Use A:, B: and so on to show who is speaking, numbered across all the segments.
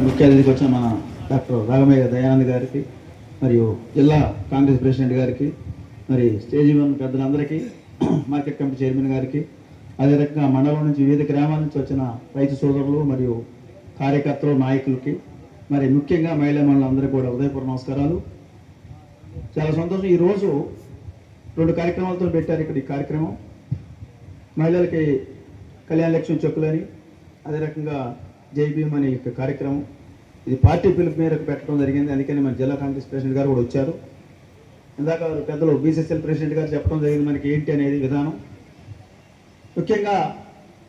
A: ముఖ్య అతిథికి వచ్చిన మన డాక్టర్ రాఘమయ్య దయానంద్ గారికి మరియు జిల్లా కాంగ్రెస్ ప్రెసిడెంట్ గారికి మరి స్టేజి వన్ పెద్దలందరికీ మార్కెట్ కమిటీ చైర్మన్ గారికి అదే రకంగా మండలం నుంచి వివిధ గ్రామాల నుంచి వచ్చిన రైతు సోదరులు మరియు కార్యకర్తలు నాయకులకి మరి ముఖ్యంగా మహిళా మండలందరికీ కూడా ఉదయపూర్వ నమస్కారాలు. చాలా సంతోషం. ఈరోజు రెండు కార్యక్రమాలతో పెట్టారు ఇక్కడ ఈ కార్యక్రమం. మహిళలకి కళ్యాణ లక్ష్మి చెక్కులని అదే రకంగా జైభీమ్ అనే యొక్క కార్యక్రమం ఇది పార్టీ పిలుపు మేరకు పెట్టడం జరిగింది. అందుకని మన జిల్లా కాంగ్రెస్ ప్రెసిడెంట్ గారు కూడా వచ్చారు. ఇందాక పెద్దలు బీసీసీఎల్ ప్రెసిడెంట్ గారు చెప్పడం జరిగింది మనకి ఏంటి అనేది విధానం. ముఖ్యంగా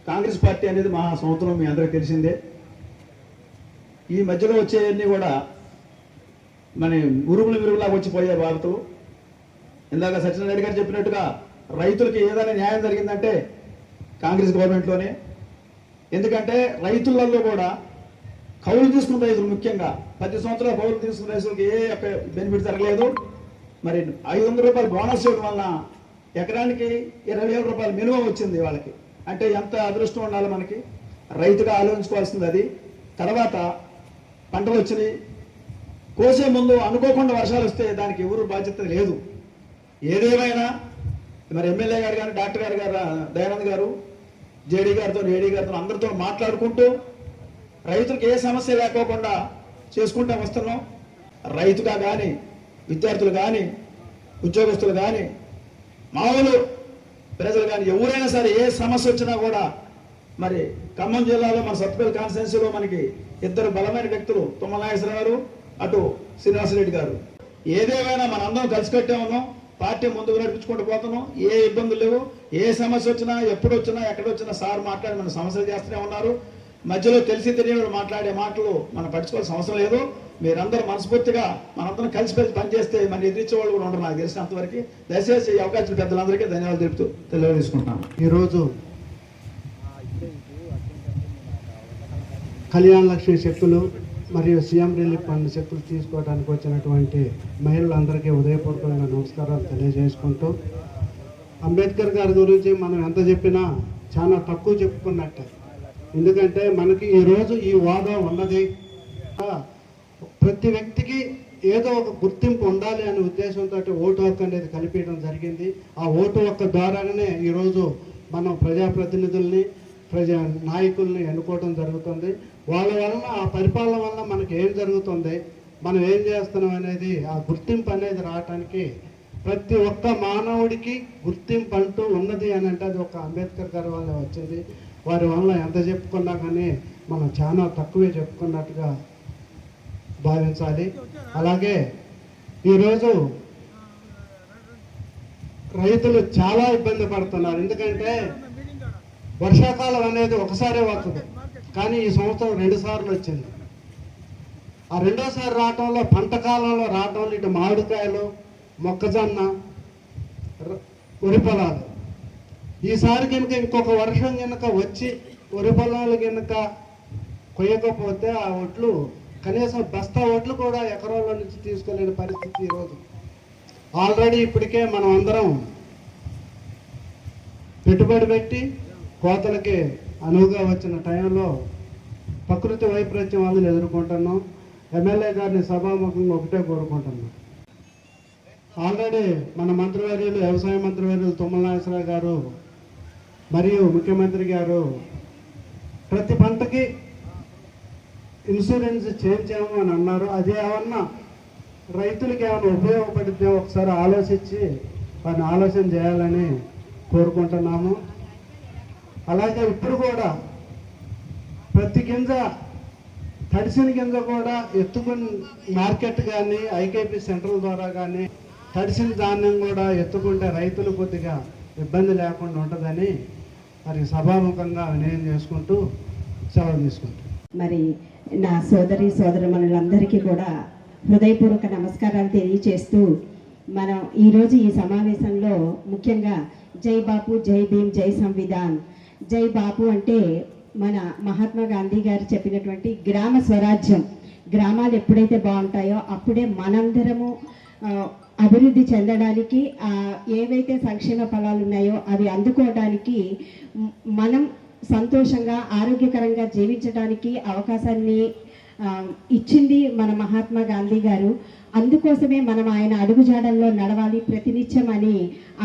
A: కాంగ్రెస్ పార్టీ అనేది మహా సంవత్సరం మీ అందరికీ తెలిసిందే. ఈ మధ్యలో వచ్చేవన్నీ కూడా మన ఉరుములు విరుగులాగా వచ్చిపోయే బాధలు ఇందాక సత్యనారాయణ గారు చెప్పినట్టుగా రైతులకి ఏదైనా న్యాయం జరిగిందంటే కాంగ్రెస్ గవర్నమెంట్లోనే. ఎందుకంటే రైతులలో కూడా కౌలు తీసుకున్న రైతులు ముఖ్యంగా ప్రతి సంవత్సరాలు కౌలు తీసుకున్న రైతులకు ఏ బెనిఫిట్ జరగలేదు. మరి ఐదు వందల రూపాయలు బోనస్ ఇవ్వడం వలన ఎకరానికి ఇరవై వేల రూపాయలు మినిమం వచ్చింది వాళ్ళకి. అంటే ఎంత అదృష్టం ఉండాలి మనకి? రైతుగా ఆలోచించుకోవాల్సింది అది. తర్వాత పంటలు వచ్చినాయి. కోసే ముందు అనుకోకుండా వర్షాలు వస్తే దానికి ఎవరు బాధ్యత లేదు. ఏదేమైనా మరి ఎమ్మెల్యే గారు కానీ డాక్టర్ గారు గారు దయానంద్ గారు జేడీ గారితో ఏడీ గారితో అందరితో మాట్లాడుకుంటూ రైతులకు ఏ సమస్య లేకోకుండా చేసుకుంటూ వస్తున్నాం. రైతుగా కానీ విద్యార్థులు కానీ ఉద్యోగస్తులు కానీ మామూలు ప్రజలు కానీ ఎవరైనా సరే ఏ సమస్య వచ్చినా కూడా మరి ఖమ్మం జిల్లాలో మన సత్పల్లి కాన్స్టిట్యున్సీలో మనకి ఇద్దరు బలమైన వ్యక్తులు తుమ్మల నాగేశ్వర గారు అటు శ్రీనివాసరెడ్డి గారు. ఏదేమైనా మన అందరం కలిసికట్టే ఉన్నాం. పార్టీ ముందుకు నడిపించుకుంటూ పోతున్నాం. ఏ ఇబ్బందులు లేవు. ఏ సమస్య వచ్చినా ఎప్పుడు వచ్చినా ఎక్కడ వచ్చినా సార్ మాట్లాడి మన సమస్యలు చేస్తూనే ఉన్నారు. మధ్యలో తెలిసి తెలియని మాట్లాడే మాటలు మనం పట్టించుకోవాల్సిన అవసరం లేదు. మీరందరూ మనస్ఫూర్తిగా మనందరం కలిసి కలిసి పనిచేస్తే మన ఎదిరించే వాళ్ళు కూడా ఉండరు నాకు తెలిసినంతవరకు. దయచేసి ఈ అవకాశం పెద్దలందరికీ ధన్యవాదాలు తెలుపుతూ తెలియజేసుకుంటున్నాను.
B: ఈరోజు కళ్యాణ లక్ష్మి శక్తులు మరియు సీఎం రిలీఫ్ ఫండ్ చెక్కులు తీసుకోవడానికి వచ్చినటువంటి మహిళలందరికీ ఉదయపూర్వకంగా నమస్కారాలు తెలియజేసుకుంటూ అంబేద్కర్ గారి గురించి మనం ఎంత చెప్పినా చాలా తక్కువ చెప్పుకున్నట్టే. ఎందుకంటే మనకి ఈరోజు ఈ వాదం ఉన్నది. ప్రతి వ్యక్తికి ఏదో ఒక గుర్తింపు ఉండాలి అనే ఉద్దేశంతో ఓటు హక్కు అనేది కల్పించడం జరిగింది. ఆ ఓటు హక్కు ద్వారానే ఈరోజు మనం ప్రజాప్రతినిధుల్ని ప్రజా నాయకుల్ని ఎన్నుకోవడం జరుగుతుంది. వాళ్ళ వలన ఆ పరిపాలన వల్ల మనకి ఏం జరుగుతుంది? మనం ఏం చేస్తున్నాం అనేది ఆ గుర్తింపు అనేది రావటానికి ప్రతి ఒక్క మానవుడికి గుర్తింపు అంటూ ఉన్నది అని అంటే అది ఒక అంబేద్కర్ గారి వల్ల వచ్చింది. వారి వల్ల ఎంత చెప్పుకున్నా కానీ మనం చాలా తక్కువే చెప్పుకున్నట్టుగా భావించాలి. అలాగే ఈరోజు రైతులు చాలా ఇబ్బంది పడుతున్నారు. ఎందుకంటే వర్షాకాలం అనేది ఒకసారే వస్తుంది కానీ ఈ సంవత్సరం రెండు సార్లు వచ్చింది. ఆ రెండోసారి రావటంలో పంట కాలంలో రావటం ఇటు మామిడికాయలు మొక్కజొన్న వరి పొలాలు. ఈసారి కనుక ఇంకొక వర్షం కనుక వచ్చి వరి పొలాలు కనుక కొయ్యకపోతే ఆ ఒట్లు కనీసం బస్తా ఒట్లు కూడా ఎకరాల నుంచి తీసుకోలేని పరిస్థితి ఈరోజు ఆల్రెడీ ఇప్పటికే మనం అందరం పెట్టుబడి పెట్టి కోతలకి అనువుగా వచ్చిన టైంలో ప్రకృతి వైపరీత్యం వాళ్ళని ఎదుర్కొంటున్నాం. ఎమ్మెల్యే గారిని సభాముఖంగా ఒకటే కోరుకుంటున్నాం. ఆల్రెడీ మన మంత్రివర్యులు వ్యవసాయ మంత్రివర్యులు తుమ్మల నాగేశ్వరరావు గారు మరియు ముఖ్యమంత్రి గారు ప్రతి పంటకి ఇన్సూరెన్స్ చేయించాము అని అన్నారు. అది ఏమన్నా రైతులకి ఏమైనా ఉపయోగపడితే ఒకసారి ఆలోచించి వారిని ఆలోచన చేయాలని కోరుకుంటున్నాము. అలాగే ఇప్పుడు కూడా ప్రతి గింజ తడిసిన గింజ కూడా ఎత్తుకుని మార్కెట్ కానీ ఐకేపీ సెంటర్ల ద్వారా కానీ తడిసిన ధాన్యం కూడా ఎత్తుకుంటే రైతులు కొద్దిగా ఇబ్బంది లేకుండా ఉంటుందని మరి సభాముఖంగా వినయం చేసుకుంటూ సెలవు తీసుకుంటాం.
C: మరి నా సోదరి సోదరమణులందరికీ కూడా హృదయపూర్వక నమస్కారాలు తెలియచేస్తూ మనం ఈరోజు ఈ సమావేశంలో ముఖ్యంగా జై బాపు జై భీమ్ జై సంవిధాన్ జై బాపు అంటే మన మహాత్మా గాంధీ గారు చెప్పినటువంటి గ్రామ స్వరాజ్యం. గ్రామాలు ఎప్పుడైతే బాగుంటాయో అప్పుడే మనందరము అభివృద్ధి చెందడానికి ఏవైతే సంక్షేమ ఫలాలు ఉన్నాయో అవి అందుకోవడానికి మనం సంతోషంగా ఆరోగ్యకరంగా జీవించడానికి అవకాశాన్ని ఇచ్చింది మన మహాత్మా గాంధీ గారు. అందుకోసమే మనం ఆయన అడుగుజాడల్లో నడవాలి ప్రతినిత్యం అని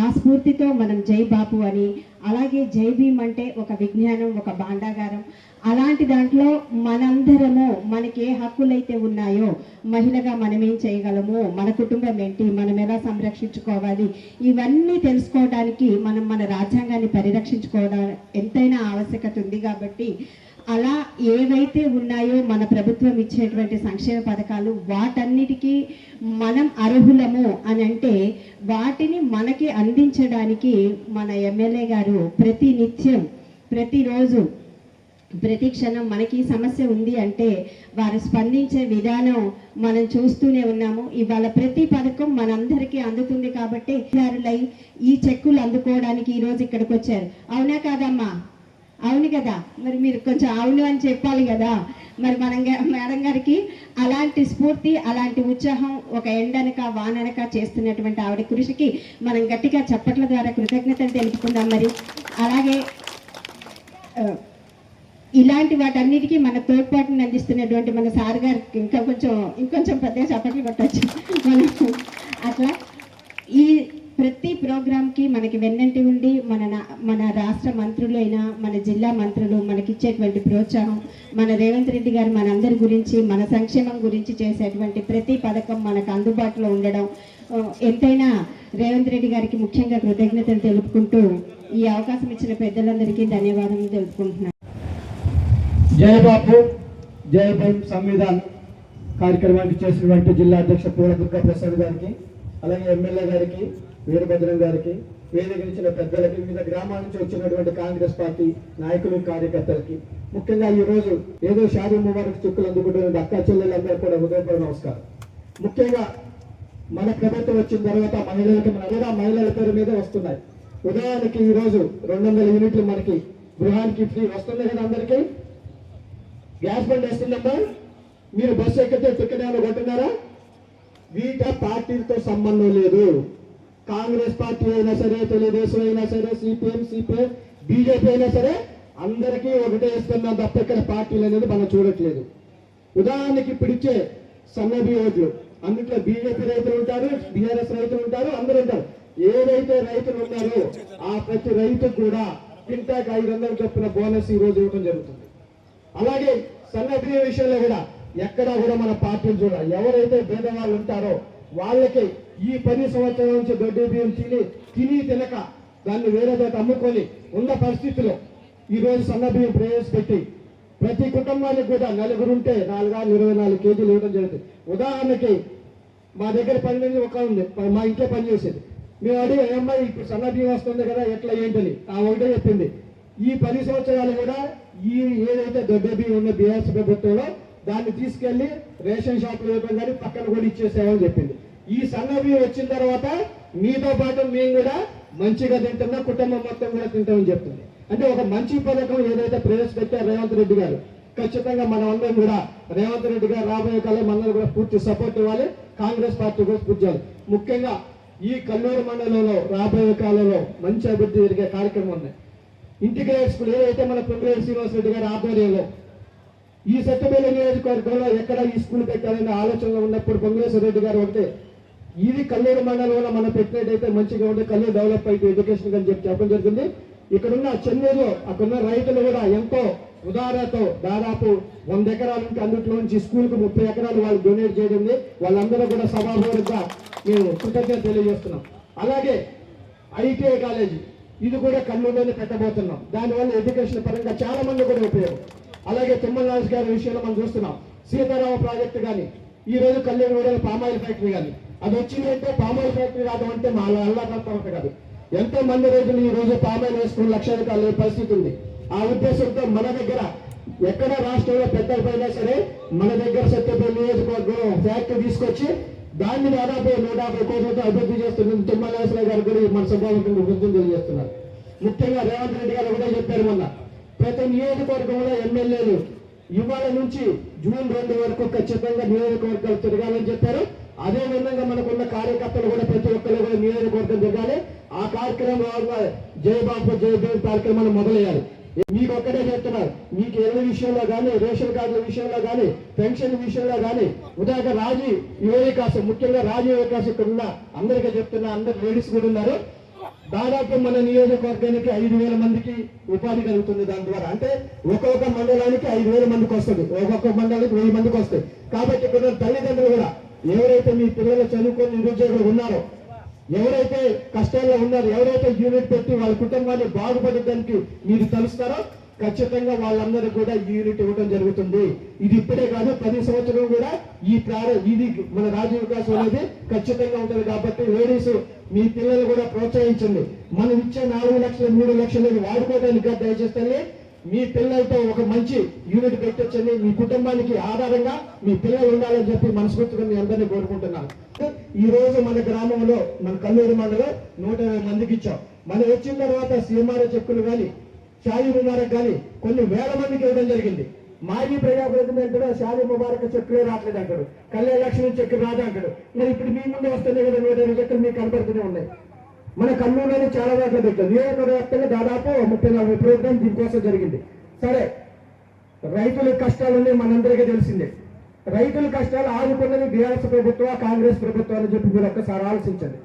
C: ఆ స్ఫూర్తితో మనం జై బాపు అని అలాగే జై భీమ్ అంటే ఒక విజ్ఞానం ఒక భాండాగారం. అలాంటి దాంట్లో మనందరము మనకి ఏ హక్కులైతే ఉన్నాయో మహిళగా మనం ఏం చేయగలము మన కుటుంబం ఏంటి మనం ఎలా సంరక్షించుకోవాలి ఇవన్నీ తెలుసుకోవడానికి మనం మన రాజ్యాంగాన్ని పరిరక్షించుకోవడం ఎంతైనా ఆవశ్యకత ఉంది కాబట్టి అలా ఏవైతే ఉన్నాయో మన ప్రభుత్వం ఇచ్చేటువంటి సంక్షేమ పథకాలు వాటన్నిటికీ మనం అర్హులము అని అంటే వాటిని మనకి అందించడానికి మన ఎమ్మెల్యే గారు ప్రతి నిత్యం ప్రతిరోజు ప్రతి క్షణం మనకి సమస్య ఉంది అంటే వారు స్పందించే విధానం మనం చూస్తూనే ఉన్నాము. ఇవాళ ప్రతి పథకం మనందరికీ అందుతుంది కాబట్టి ఈ చెక్కులు అందుకోవడానికి ఈరోజు ఇక్కడికి వచ్చారు అవునా కాదమ్మా? అవును కదా. మరి మీరు కొంచెం అవును అని చెప్పాలి కదా. మరి మనం మేడం గారికి అలాంటి స్ఫూర్తి అలాంటి ఉత్సాహం ఒక ఎండనక వాననక చేస్తున్నటువంటి ఆవిడ కృషికి మనం గట్టిగా చప్పట్ల ద్వారా కృతజ్ఞతలు తెలుపుకుందాం. మరి అలాగే ఇలాంటి వాటన్నిటికీ మన తోడ్పాటుని అందిస్తున్నటువంటి మన సార్ గారికి ఇంకా కొంచెం ఇంకొంచెం పెద్దగా చప్పట్లు కొట్టచ్చు. మనం అట్లా ఈ ప్రతి ప్రోగ్రామ్కి మనకి వెన్నంటి ఉండి మన నా- మన రాష్ట్ర మంత్రులైనా మన జిల్లా మంత్రులు మనకి ఇచ్చేటువంటి ప్రోత్సాహం మన రేవంత్ రెడ్డి గారు మనందరి గురించి మన సంక్షేమం గురించి చేసేటువంటి ప్రతి పథకం మనకు అందుబాటులో ఉండడం ఎంతైనా రేవంత్ రెడ్డి గారికి ముఖ్యంగా కృతజ్ఞతలు తెలుపుకుంటూ ఈ అవకాశం ఇచ్చిన పెద్దలందరికీ ధన్యవాదాలు తెలుపుకుంటున్నాను.
D: జై బాపు జై భీమ్ సంవిధాన్ కార్యక్రమానికి చేసినటువంటి జిల్లా అధ్యక్ష పూల దుర్గా ప్రసాద్ గారికి అలాగే ఎమ్మెల్యే గారికి వీరభద్రం గారికి వేదిక ఇచ్చిన పెద్దలకి వివిధ గ్రామాల నుంచి వచ్చినటువంటి కాంగ్రెస్ పార్టీ నాయకులు కార్యకర్తలకి. ముఖ్యంగా ఈ రోజు ఏదో షాదీ ముబారక్ చుక్కులు అందుకుంటున్న అక్క చెల్లెలందరూ కూడా హృదయపూర్వక నమస్కారం. ముఖ్యంగా మన ప్రభుత్వం వచ్చిన తర్వాత మహిళలకి మన మహిళల పేరు మీద వస్తున్నాయి. ఉదాహరణకి ఈ రోజు రెండు వందల యూనిట్లు మనకి గృహానికి ఫ్రీ వస్తుంది కదా అందరికీ? గ్యాస్ బండ్ వేస్తుందమ్మా. మీరు బస్సు ఎక్కితే టికెట్ ఏమైనా కొట్టున్నారా? వీట పార్టీలతో సంబంధం లేదు. కాంగ్రెస్ పార్టీ అయినా సరే తెలుగుదేశం అయినా సరే సిపిఎం సిపిఎం బీజేపీ అయినా సరే అందరికీ ఒకటే ఇస్తున్నాం తప్ప ఇక్కడ పార్టీలు అనేది మనం చూడట్లేదు. ఉదాహరణకి ఇప్పుడు ఇచ్చే సన్నబి ఓట్లు అందుట్లో బీజేపీ రైతులు ఉంటారు బీఆర్ఎస్ రైతులు ఉంటారు అందరూ ఉంటారు. ఏదైతే రైతులు ఉన్నారో ఆ ప్రతి రైతుకు కూడా క్వింటాక్ ఐదు వందలు చొప్పున బోనస్ ఈ రోజు ఇవ్వడం జరుగుతుంది. అలాగే సన్నబియ్య విషయంలో కూడా ఎక్కడా కూడా మన పార్టీలు చూడ ఎవరైతే భేదవాళ్ళు ఉంటారో వాళ్ళకి ఈ పది సంవత్సరాల నుంచి దొడ్డి బియ్యం తిని తిని తినక దాన్ని వేరే చోట అమ్ముకొని ఉన్న పరిస్థితిలో ఈరోజు సన్న బియ్యం ప్రవేశపెట్టి ప్రతి కుటుంబానికి కూడా నలుగురు ఉంటే నాలుగు ఇరవై నాలుగు కేజీలు ఇవ్వడం జరుగుతుంది ఉదాహరణకి మా దగ్గర పని మీద ఒక ఉంది. మా ఇంట్లో పని చేసేది. మేము అడిగి అమ్మాయి ఇప్పుడు సన్న బియ్యం వస్తుంది కదా ఎట్లా ఏంటని? ఆ ఒకటే చెప్పింది. ఈ పది సంవత్సరాలు కూడా ఈ ఏదైతే దొడ్డ బియ్యం ఉన్న బీఆర్సీ ప్రభుత్వంలో దాన్ని తీసుకెళ్ళి రేషన్ షాపులు ఇవ్వడం కానీ పక్కన కూడా ఇచ్చేసామని చెప్పింది. ఈ సంఘవి వచ్చిన తర్వాత మీతో పాటు మేము కూడా మంచిగా తింటున్నా కుటుంబం మొత్తం కూడా తింటామని చెప్తుంది. అంటే ఒక మంచి పథకం ఏదైతే ప్రవేశపెట్టారు రేవంత్ రెడ్డి గారు ఖచ్చితంగా మనం అందరం కూడా రేవంత్ రెడ్డి గారు రాబోయే కాలం మనందరం కూడా పూర్తి సపోర్ట్ ఇవ్వాలి కాంగ్రెస్ పార్టీ కూడా పూర్తి ముఖ్యంగా ఈ కల్లూరు మండలంలో రాబోయే కాలంలో మంచి అభివృద్ధి జరిగే కార్యక్రమం ఉన్నాయి ఇంటికి స్కూల్ ఏదైతే మన పొంగులేరు శ్రీనివాస రెడ్డి గారి ఆధ్వర్యంలో ఈ సత్యపల్లి నియోజకవర్గంలో ఎక్కడ ఈ స్కూల్ పెట్టాలనే ఆలోచనలో ఉన్నప్పుడు పొంగులేశ్వర రెడ్డి గారు ఒకటే ఇది కల్లూరు మండలంలో మనం పెట్టినట్టయితే మంచిగా ఉంటే కల్లూరు డెవలప్ అయితే ఎడ్యుకేషన్ అని చెప్పి చెప్పడం జరిగింది. ఇక్కడున్న చెన్నూరులో అక్కడున్న రైతులు కూడా ఎంతో ఉదారతో దాదాపు వంద ఎకరాల నుంచి అందుట్లో నుంచి స్కూల్కు ముప్పై ఎకరాలు వాళ్ళు డొనేట్ చేయడం వాళ్ళందరూ కూడా సభాపూర్వకంగా మేము కృతజ్ఞత తెలియజేస్తున్నాం. అలాగే ఐటీఐ కాలేజీ ఇది కూడా కర్నూలులోనే పెట్టబోతున్నాం. దానివల్ల ఎడ్యుకేషన్ పరంగా చాలా మంది కూడా ఉపయోగం. అలాగే తిమ్మలరాజు గారి విషయంలో మనం చూస్తున్నాం. సీతారామ ప్రాజెక్టు కానీ ఈ రోజు కళ్యాణగూడలో పామాయిల్ ఫ్యాక్టరీ కానీ అది వచ్చిందంటే పామాయిల్ ఫ్యాక్టరీ రావడం అంటే మా అల్లాకంత కాదు. ఎంతో మంది రైతులు ఈ రోజు పామాయిల్ వేసుకుని లక్షల కాలే పరిస్థితి ఉంది. ఆ ఉద్దేశంతో మన దగ్గర ఎక్కడ రాష్ట్రంలో పెద్దలపైనా సరే మన దగ్గర సత్యపల్లి నియోజకవర్గం ఫ్యాక్టరీ తీసుకొచ్చి దాన్ని దాదాపు నూట యాభై కోట్లతో అభివృద్ధి చేస్తున్న తుమ్మలేశ్వర గారు కూడా మన సభాముఖంగా వృద్ధి తెలియజేస్తున్నారు. ముఖ్యంగా రేవంత్ రెడ్డి గారు కూడా చెప్పారు మొన్న. ప్రతి నియోజకవర్గంలో ఎమ్మెల్యేలు ఇవాళ నుంచి జూన్ రెండు వరకు ఖచ్చితంగా నియోజకవర్గాలు తిరగాలని చెప్పారు. అదే విధంగా మనకున్న కార్యకర్తలు కూడా ప్రతి ఒక్కరు కూడా నియోజకవర్గం తిరగాలి. ఆ కార్యక్రమం జయబాబు బాబు జై కార్యక్రమాన్ని మొదలయ్యాలి మీకు ఒక్కటే చెప్తున్నారు. మీకు ఇళ్ళ విషయంలో కానీ రేషన్ కార్డుల విషయంలో కానీ పెన్షన్ విషయంలో కానీ ఉదాహరణ రాజీ యువ వికాసం ముఖ్యంగా రాజీ వికాసం ఇక్కడ ఉన్న అందరికీ చెప్తున్నా అందరు లేడీస్ కూడా ఉన్నారు. దాదాపు మన నియోజకవర్గానికి ఐదు వేల మందికి ఉపాధి కలుగుతుంది దాని ద్వారా. అంటే ఒక్కొక్క మండలానికి ఐదు వేల మందికి వస్తుంది. ఒక్కొక్క మండలానికి వెయ్యి మందికి వస్తాయి. కాబట్టి ఇక్కడ తల్లిదండ్రులు కూడా ఎవరైతే మీ పిల్లలు చదువుకొని నిరుద్యోగులు ఉన్నారో ఎవరైతే కష్టాల్లో ఉన్నారో ఎవరైతే యూనిట్ పెట్టి వాళ్ళ కుటుంబాన్ని బాగుపడడానికి మీరు తలుస్తారో ఖచ్చితంగా వాళ్ళందరూ కూడా ఈ యూనిట్ ఇవ్వడం జరుగుతుంది. ఇది ఇప్పుడే కాదు ప్రతి సంవత్సరం కూడా ఈ ప్రార ఇది మన రాజ్య వికాసం అనేది ఖచ్చితంగా ఉంటుంది. కాబట్టి లేడీస్ మీ పిల్లలు కూడా ప్రోత్సహించండి. మనం ఇచ్చే నాలుగు లక్షలు మూడు లక్షలు వాడుకోవడానికి దయచేస్తే మీ పిల్లలతో ఒక మంచి యూనిట్ పెట్టొచ్చని మీ కుటుంబానికి ఆధారంగా మీ పిల్లలు ఉండాలని చెప్పి మనస్ఫూర్తిగా మీ అందరినీ కోరుకుంటున్నాను. ఈ రోజు మన గ్రామంలో మన కల్లూరు మండలం నూట ఇరవై మందికి ఇచ్చాం. మనం వచ్చిన తర్వాత సీమార చెక్కులు కానీ షాజీ ముబారక్ కానీ కొన్ని వేల మందికి ఇవ్వడం జరిగింది. మాజీ ప్రజాప్రతినిధి అంటాడు షాజీ ముబారక్ చెక్కులే రావట్లేదు అంటాడు. కళ్యాణ లక్ష్మి చెక్కు రాదు అంటాడు. మరి ఇప్పుడు మీ ముందు వస్తున్నాయి కదా నూట ఇరవై చెక్కులు మీకు కనపడుతూనే ఉన్నాయి. మన కర్నూలులోనే చాలా దాంట్లో పెట్టారు. నియోజకవర్గంగా దాదాపు ముప్పై నలభై ప్రోగ్రామ్ దీనికోసం జరిగింది. సరే రైతుల కష్టాలన్నీ మనందరికీ తెలిసిందే. రైతుల కష్టాలు ఆదుకున్నది బీఆర్ఎస్ ప్రభుత్వం కాంగ్రెస్ ప్రభుత్వం అని చెప్పి మీరు ఒక్కసారి ఆలోచించండి.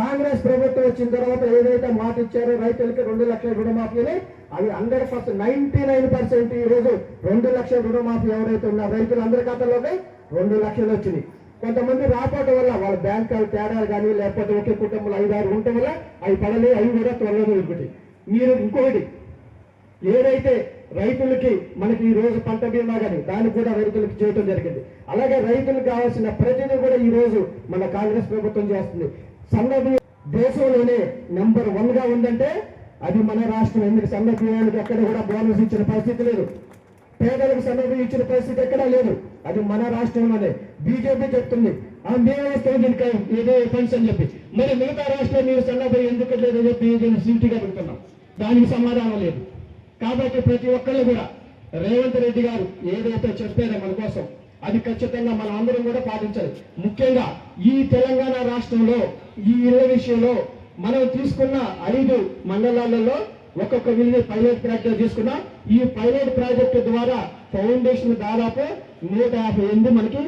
D: కాంగ్రెస్ ప్రభుత్వం వచ్చిన తర్వాత ఏదైతే మాట ఇచ్చారో రైతులకి రెండు లక్షల రుణమాఫీని అవి hundred percent ninety nine percent ఈ రోజు రెండు లక్షల రుణమాఫీ ఎవరైతే ఉన్న రైతులు ఖాతాలోకి రెండు లక్షలు వచ్చింది. కొంతమంది రాకపోవడం వల్ల వాళ్ళ బ్యాంక్ తేడాలు కానీ లేకపోతే ఒకే కుటుంబంలో ఐదారు ఉండటం వల్ల అవి పడలే అవి కూడా త్వరలో దొరుకుతాయి మీరు ఇంకొకటి ఏదైతే రైతులకి మనకి ఈ రోజు పంట బీమా కానీ దాన్ని కూడా రైతులకు చేయటం జరిగింది. అలాగే రైతులకు కావాల్సిన ప్రతిదీ కూడా ఈ రోజు మన కాంగ్రెస్ ప్రభుత్వం చేస్తుంది. సన్న దేశంలోనే నెంబర్ వన్గా ఉందంటే అది మన రాష్ట్రం ఎందుకు సన్న ఎక్కడ కూడా బోనస్ ఇచ్చిన పరిస్థితి లేదు. పేదలకు సన్న ఇచ్చిన పరిస్థితి ఎక్కడా లేదు. అది మన రాష్ట్రంలోనే. బీజేపీ చెప్తుంది ఆ మేము వస్తాం దీనికి ఏదో ఫండ్స్ అని చెప్పి. మరి మిగతా రాష్ట్రం మీరు సన్న ఎందుకు లేదని చెప్పి నేను సీటుగా పెడుతున్నాం దానికి సమాధానం లేదు. కాబట్టి ప్రతి ఒక్కళ్ళు కూడా రేవంత్ రెడ్డి గారు ఏదైతే చెప్పారో మన కోసం అది ఖచ్చితంగా మనం అందరం కూడా పాటించాలి. ముఖ్యంగా ఈ తెలంగాణ రాష్ట్రంలో ఈ ఇళ్ళ విషయంలో మనం తీసుకున్న ఐదు మండలాలలో ఒక్కొక్క విలేజ్ పైలట్ ప్రాజెక్ట్ తీసుకున్నాం ఈ పైలట్ ప్రాజెక్టు ద్వారా ఫౌండేషన్ దాదాపు నూట యాభై ఎనిమిది మనకి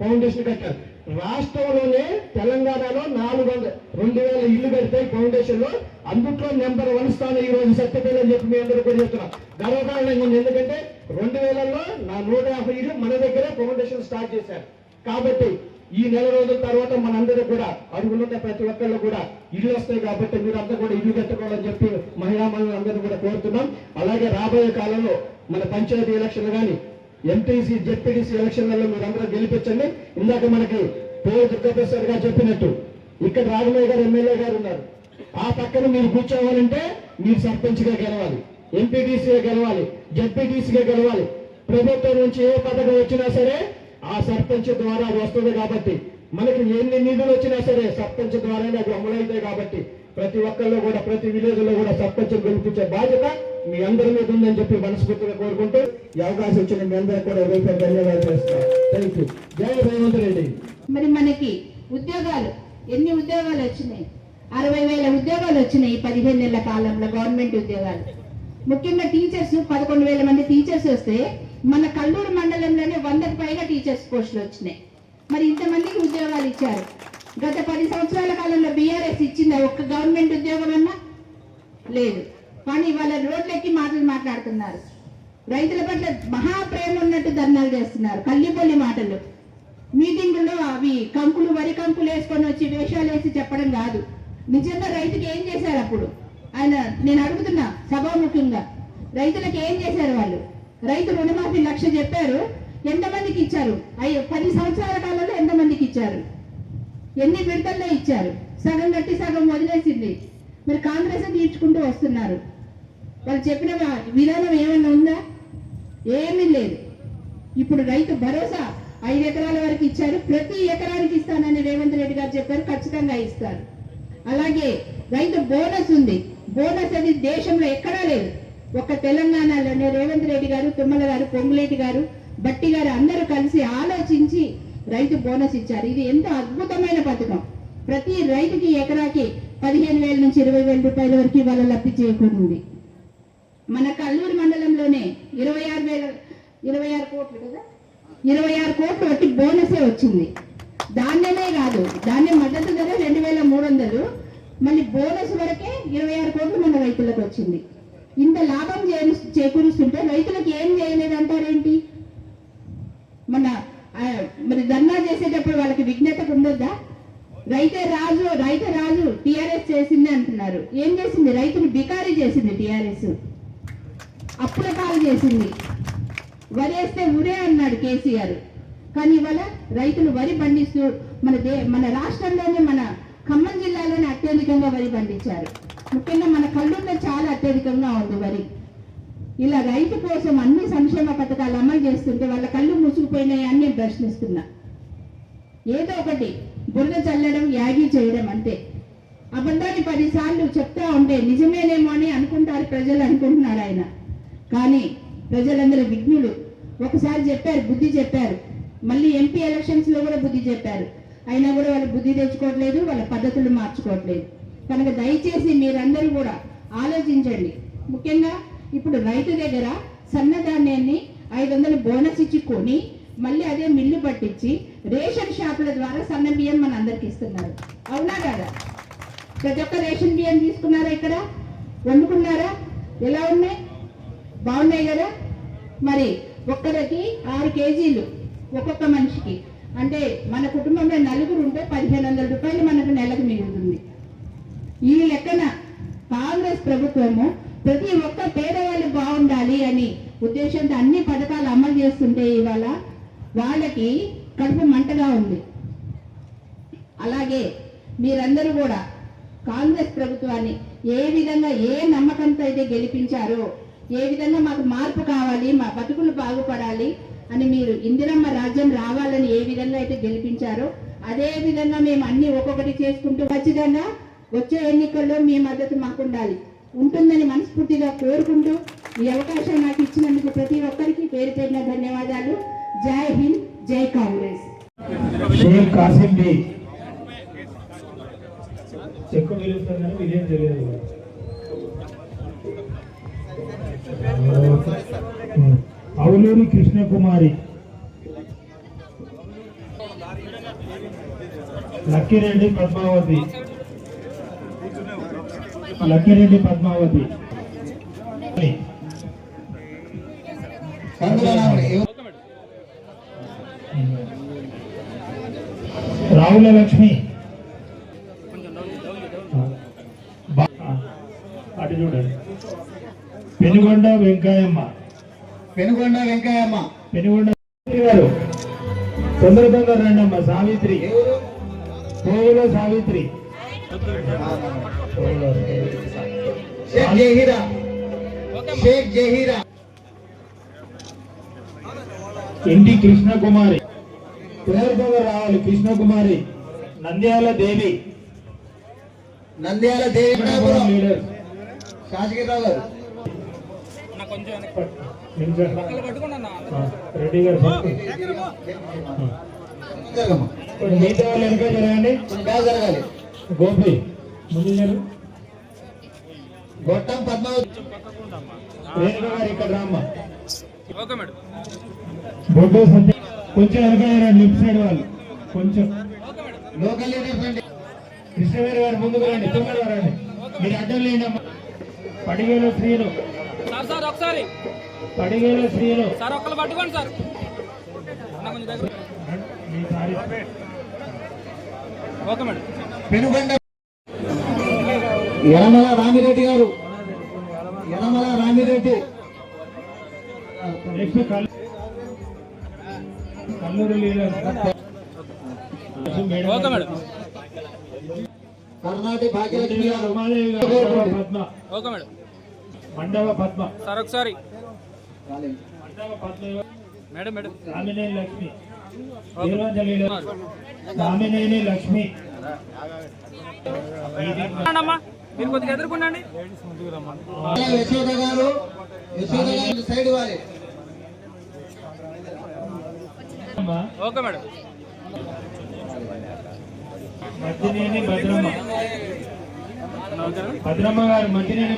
D: ఫౌండేషన్ కట్టారు. రాష్ట్రంలోనే తెలంగాణలో నాలుగు వందల రెండు వేల ఇల్లు కడితే ఫౌండేషన్లో అందుట్లో నెంబర్ వన్ స్థానం ఈ రోజు సత్యపేట అని చెప్పి మీ అందరూ కూడా చెప్తున్నాం గర్వకారణంగా ఉంది ఎందుకంటే రెండు వేలలో నా నూట యాభై ఇల్లు మన దగ్గరే ఫౌండేషన్ స్టార్ట్ చేశారు. కాబట్టి ఈ నెల రోజుల తర్వాత మనందరూ కూడా అడుగులున్న ప్రతి ఒక్కళ్ళు కూడా ఇల్లు వస్తాయి కాబట్టి మీరంతా కూడా ఇల్లు కట్టుకోవాలని చెప్పి మహిళామణులు అందరూ కూడా కోరుతున్నాం. అలాగే రాబోయే కాలంలో మన పంచాయతీ ఎలక్షన్లు కానీ ఎంపీసీ జెడ్పీటీసీ ఎలక్షన్లలో మీరందరూ గెలిపించండి. ఇందాక మనకి పేరు దుర్గప్రసాద్ గారు చెప్పినట్టు ఇక్కడ రాఘమయ్య గారు ఎమ్మెల్యే గారు ఉన్నారు. ఆ పక్కన మీరు కూర్చోవాలంటే మీరు సర్పంచ్గా గెలవాలి ఎంపీటీసీగా గెలవాలి జెడ్పీటీసీగా గెలవాలి. ప్రభుత్వం నుంచి ఏ పథకం వచ్చినా సరే ఆ సర్పంచ్ ద్వారా వస్తుంది కాబట్టి మనకి ఎన్ని నిధులు వచ్చినా సరే సర్పంచ్ ద్వారానే అది అమలవుతాయి కాబట్టి ప్రతి ఒక్కళ్ళు కూడా ప్రతి విలేజ్లో కూడా సర్పంచ్ గెలిపించే బాధ్యత మీ అందరి మీద ఉందని చెప్పి మనస్ఫూర్తిగా కోరుకుంటూ ఈ అవకాశం ఇచ్చిన మీ అందరికి కూడా రేపు ధన్యవాదాలు చేస్తున్నాను థ్యాంక్ యూ రేవంత్ రెడ్డి.
E: మరి మనకి ఉద్యోగాలు ఎన్ని ఉద్యోగాలు వచ్చినాయి? అరవై వేల ఉద్యోగాలు వచ్చినాయి పదిహేను నెలల కాలంలో గవర్నమెంట్ ఉద్యోగాలు. ముఖ్యంగా టీచర్స్ పదకొండు వేల మంది టీచర్స్ వస్తే మన కల్లూరు మండలంలోనే వందకు పైగా టీచర్స్ పోస్టులు వచ్చినాయి. మరి ఇంతమందికి ఉద్యోగాలు ఇచ్చారు. గత పది సంవత్సరాల కాలంలో బీఆర్ఎస్ ఇచ్చిందా? ఒక్క గవర్నమెంట్ ఉద్యోగం అన్నా? లేదు. కానీ వాళ్ళ రోడ్లెక్కి మాటలు మాట్లాడుతున్నారు. రైతుల పట్ల మహా ప్రేమ ఉన్నట్టు ధర్నాలు చేస్తున్నారు. కల్లిపల్లి మాటలు. మీటింగుల్లో అవి కంకులు వరి కంకులు వేసుకొని వచ్చి వేషాలు వేసి చెప్పడం కాదు. నిజంగా రైతుకి ఏం చేశారు అప్పుడు? ఆయన నేను అడుగుతున్నా సభాముఖంగా. రైతులకు ఏం చేశారు వాళ్ళు? రైతు రుణమాఫీ లక్ష చెప్పారు. ఎంతమందికి ఇచ్చారు? అయ్యో పది సంవత్సరాల కాలంలో ఎంతమందికి ఇచ్చారు? ఎన్ని విడతల్లో ఇచ్చారు? సగం కట్టి సగం వదిలేసింది. మరి కాంగ్రెస్ తీర్చుకుంటూ వస్తున్నారు. వాళ్ళు చెప్పిన విధానం ఏమన్నా ఉందా? ఏమీ లేదు. ఇప్పుడు రైతు భరోసా ఐదు ఎకరాల వరకు ఇచ్చారు. ప్రతి ఎకరానికి ఇస్తానని రేవంత్ రెడ్డి గారు చెప్పారు. ఖచ్చితంగా ఇస్తారు. అలాగే రైతు బోనస్ ఉంది. బోనస్ అది దేశంలో ఎక్కడా లేదు. ఒక్క తెలంగాణలోనే రేవంత్ రెడ్డి గారు తుమ్మల గారు పొంగులేటి గారు బట్టి గారు అందరూ కలిసి ఆలోచించి రైతు బోనస్ ఇచ్చారు. ఇది ఎంతో అద్భుతమైన పథకం. ప్రతి రైతుకి ఎకరాకి పదిహేను వేల నుంచి ఇరవై వేల రూపాయల వరకు వాళ్ళ లబ్ధి చేకూరింది మన కల్లూరు మండలంలోనే ఇరవై ఆరు వేల ఇరవై ఆరు కోట్లు కదా? ఇరవై ఆరు కోట్లు వచ్చి బోనసే వచ్చింది. ధాన్యమే కాదు ధాన్యం మద్దతు ధర రెండు వేల మూడు వందలు. మళ్ళీ బోనస్ వరకే ఇరవై ఆరు కోట్లు మన రైతులకు వచ్చింది. ఇంత లాభం చేరు- చేకూరుస్తుంటే రైతులకు ఏం చేయలేదంటారేంటి మన మరి ధర్నా చేసేటప్పుడు వాళ్ళకి విజ్ఞత ఉండొద్దా? రైతే రాజు రైతే రాజు టిఆర్ఎస్ చేసింది అంటున్నారు. ఏం చేసింది? రైతులు బికారీ చేసింది టిఆర్ఎస్. అప్పుల పాలు చేసింది. వరి వేస్తే ఉరే అన్నాడు కేసీఆర్. కానీ ఇవాళ రైతులు వరి పండిస్తూ మన దే మన రాష్ట్రంలోనే మన ఖమ్మం జిల్లాలోనే అత్యధికంగా వరి పండించారు. ముఖ్యంగా మన కల్లూరులో చాలా అత్యధికంగా ఉంది వరి ఇలా రైతు కోసం అన్ని సంక్షేమ పథకాలు అమలు చేస్తుంటే వాళ్ళ కళ్ళు మూసుకుపోయినాయి అని నేను ప్రశ్నిస్తున్నా. ఏదో ఒకటి బురద చల్లడం యాగి చేయడం అంతే. అబద్ధాన్ని పదిసార్లు చెప్తా ఉంటే నిజమేనేమో అని అనుకుంటారు ప్రజలు అనుకుంటున్నారు ఆయన. కానీ ప్రజలందరూ విఘ్నులు. ఒకసారి చెప్పారు బుద్ధి చెప్పారు. మళ్ళీ ఎంపీ ఎలక్షన్స్లో కూడా బుద్ధి చెప్పారు. అయినా కూడా వాళ్ళు బుద్ధి తెచ్చుకోవట్లేదు వాళ్ళ పద్ధతులు మార్చుకోవట్లేదు. కనుక దయచేసి మీరందరూ కూడా ఆలోచించండి. ముఖ్యంగా ఇప్పుడు రైతు దగ్గర సన్నధాన్యాన్ని ఐదు వందలు బోనస్ ఇచ్చి కొని మళ్ళీ అదే మిల్లు పట్టించి రేషన్ షాపుల ద్వారా సన్న బియ్యం మన అందరికి ఇస్తున్నారు. అవునా కదా? ప్రతి ఒక్క రేషన్ బియ్యం తీసుకున్నారా ఇక్కడ? వండుకున్నారా? ఎలా ఉన్నాయి? బాగున్నాయి కదా? మరి ఒక్కరికి ఆరు కేజీలు ఒక్కొక్క మనిషికి. అంటే మన కుటుంబంలో నలుగురు ఉంటే పదిహేను వందల రూపాయలు మనకు నెలకు మిగులుతుంది. ఈ లెక్కన కాంగ్రెస్ ప్రభుత్వము ప్రతి ఒక్క పేదవాళ్ళు బాగుండాలి అని ఉద్దేశంతో అన్ని పథకాలు అమలు చేస్తుంటే ఇవాళ వాళ్ళకి కడుపు మంటగా ఉంది. అలాగే మీరందరూ కూడా కాంగ్రెస్ ప్రభుత్వాన్ని ఏ విధంగా ఏ నమ్మకంతో అయితే గెలిపించారో ఏ విధంగా మాకు మార్పు కావాలి మా బతుకులు బాగుపడాలి అని మీరు ఇందిరమ్మ రాజ్యం రావాలని ఏ విధంగా అయితే గెలిపించారో అదే విధంగా మేము అన్ని ఒక్కొక్కటి చేసుకుంటూ ఖచ్చితంగా వచ్చే ఎన్నికల్లో మీ మద్దతు మాకు ఉండాలి ఉంటుందని మనస్ఫూర్తిగా కోరుకుంటూ ఈ అవకాశం నాకు ఇచ్చినందుకు ప్రతి ఒక్కరికి పేరు పేరిన ధన్యవాదాలు. జై హింద్ జై కాంగ్రెస్.
F: షేక్ కాసిం బి. చెక్కు ఇదేం తెలియదు. అవులూరి కృష్ణకుమారి. లక్కిరెడ్డి పద్మావతి. లక్కిరెడ్డి పద్మావతి. రావుల లక్ష్మి. అటు చూడండి. పెనుగొండ వెంకాయమ్మ
A: పెనుగొండ వెంకయ్యమ్మ.
F: పెనుగొండ గారు. తొందర తొందర రండి అమ్మ సావిత్రి పోగుల సావిత్రి.
A: షేక్ జహీరా. షేక్ జహీరా.
F: ఇంటి కృష్ణకుమారి. తొందర రావాలి కృష్ణకుమారి. నంద్యాల దేవి.
A: నంద్యాల
F: లీడర్.
A: గారు.
F: రెడ్డి గారు మిగతా వాళ్ళు వెనక జరగండి.
A: కొంచెం బాగా జరగాలి.
F: గోపి ముందు
A: గొట్టం పద్మావతి.
F: రేణుక గారు ఇక్కడ రామ్మ. బొడ్డు సత్య కొంచెం వెనక జరగండి లిఫ్ట్ సైడ్ వాళ్ళు. కొంచెం.
A: లోకల్ లీడర్స్ అండి
F: కృష్ణవేణి గారు ముందుకు రండి తొమ్మిది రండి. మీరు అడ్డం లేండి అమ్మ పడిగేలో శ్రీను
G: సార్ సార్ ఒకసారి.
F: పడిగేలో శ్రీను
G: సార్ ఒక్కరు పట్టుకోండి sorry. Okay madam.
A: Penugonda Yanamala Ramireddy గారు. యనమల రామిరెడ్డి. కర్ణాటక భాగ్యలక్ష్మి గారు.
G: మేడం
F: మండవ పద్మ
G: సార్ ఒకసారి
F: మండవ పద్మ
G: మేడం మేడం.
F: రామినేని లక్ష్మి. రామినేని లక్ష్మి.
G: మీరు కొద్దిగా ఎదుర్కొండండి.
A: యశోద గారు యశోద గారు సైడ్ వాలి
F: అమ్మ,
G: ఓకే మేడం.
F: భద్రమ్మ గారు మద్దినేని